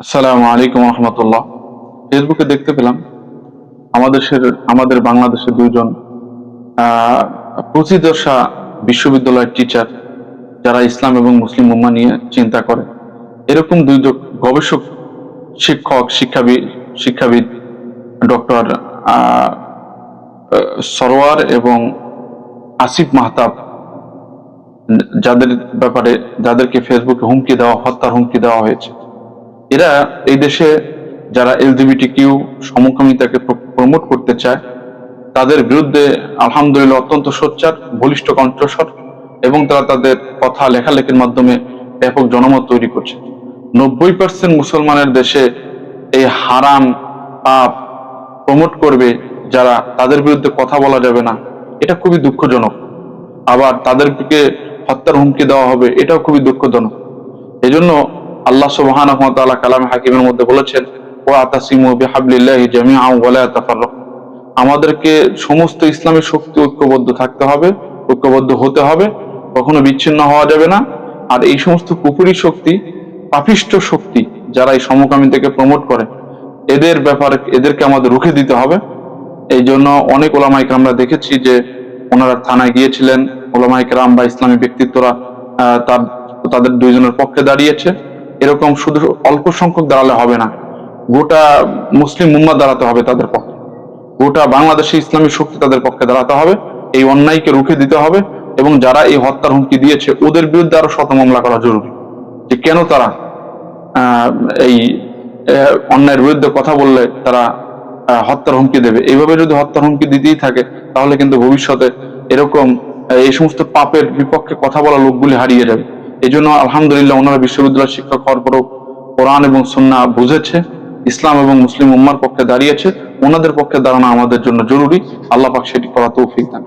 আসসালামু আলাইকুম রহমতুল্লাহ। ফেসবুকে দেখতে পেলাম আমাদের আমাদের বাংলাদেশের দুইজন আহ, প্রতিদশা বিশ্ববিদ্যালয়ের টিচার যারা ইসলাম এবং মুসলিম উম্মা নিয়ে চিন্তা করে। এরকম দুই গবেষক শিক্ষক শিক্ষাবিদ শিক্ষাবিদ ডক্টর সরোয়ার এবং আসিফ মাহতাব যাদের ব্যাপারে যাদেরকে ফেসবুকে হুমকি দেওয়া হত্যার হুমকি দেওয়া হয়েছে। এরা এই দেশে যারা এলজিবিটি কিউ সমকামিতাকে প্রমোট করতে চায়, তাদের বিরুদ্ধে আলহামদুলিল্লাহ অত্যন্ত সোচ্চার, বলিষ্ঠ কণ্ঠস্বর এবং তারা তাদের কথা লেখালেখির মাধ্যমে ব্যাপক জনমত তৈরি করছে। নব্বই পার্সেন্ট মুসলমানের দেশে এই হারাম পাপ প্রমোট করবে যারা, তাদের বিরুদ্ধে কথা বলা যাবে না, এটা খুবই দুঃখজনক। আবার তাদেরকে হত্যার হুমকি দেওয়া হবে, এটাও খুবই দুঃখজনক। এই জন্য আল্লাহ তাআলা কালামে হাকিমের মধ্যে বলেছেন, ওয়া আতাসিমু লা তাফাররাকু। আমাদেরকে সমস্ত ইসলামী শক্তি ঐক্যবদ্ধ থাকতে হবে, ঐক্যবদ্ধ হতে হবে, কখনো বিচ্ছিন্ন হওয়া যাবে না। আর এই সমস্ত কুপুরি শক্তি, পাপিষ্ট শক্তি যারা এই সমকামিতাকে প্রমোট করে, এদের ব্যাপারে, এদেরকে আমাদের রুখে দিতে হবে। এই জন্য অনেক ওলামাইকে আমরা দেখেছি যে ওনারা থানায় গিয়েছিলেন ওলামাইক রাম বা ইসলামী ব্যক্তিত্বরা তার, তাদের দুইজনের পক্ষে দাঁড়িয়েছে। এরকম শুধু অল্প সংখ্যক দাঁড়ালে হবে না, গোটা মুসলিম উম্মা দাঁড়াতে হবে তাদের পক্ষে। গোটা বাংলাদেশে ইসলামী শক্তি তাদের পক্ষে দাঁড়াতে হবে, এই অন্যায়কে রুখে দিতে হবে এবং যারা এই হত্যার হুমকি দিয়েছে, ওদের বিরুদ্ধে আরও শত মামলা করা জরুরি। যে কেন তারা এই অন্যায়ের বিরুদ্ধে কথা বললে তারা হত্যার হুমকি দেবে? এইভাবে যদি হত্যার হুমকি দিতেই থাকে, তাহলে কিন্তু ভবিষ্যতে এরকম, এই সমস্ত পাপের বিপক্ষে কথা বলা লোকগুলি হারিয়ে যাবে। এই জন্য আলহামদুলিল্লাহ ওনারা বিশ্ববিদ্যালয়ের শিক্ষক হওয়ার পরও কোরআন এবং সন্না বুঝেছে, ইসলাম এবং মুসলিম উম্মার পক্ষে দাঁড়িয়েছে। ওনাদের পক্ষে দাঁড়ানো আমাদের জন্য জরুরি। আল্লাহ পাক সেটি করা তৌফিক দান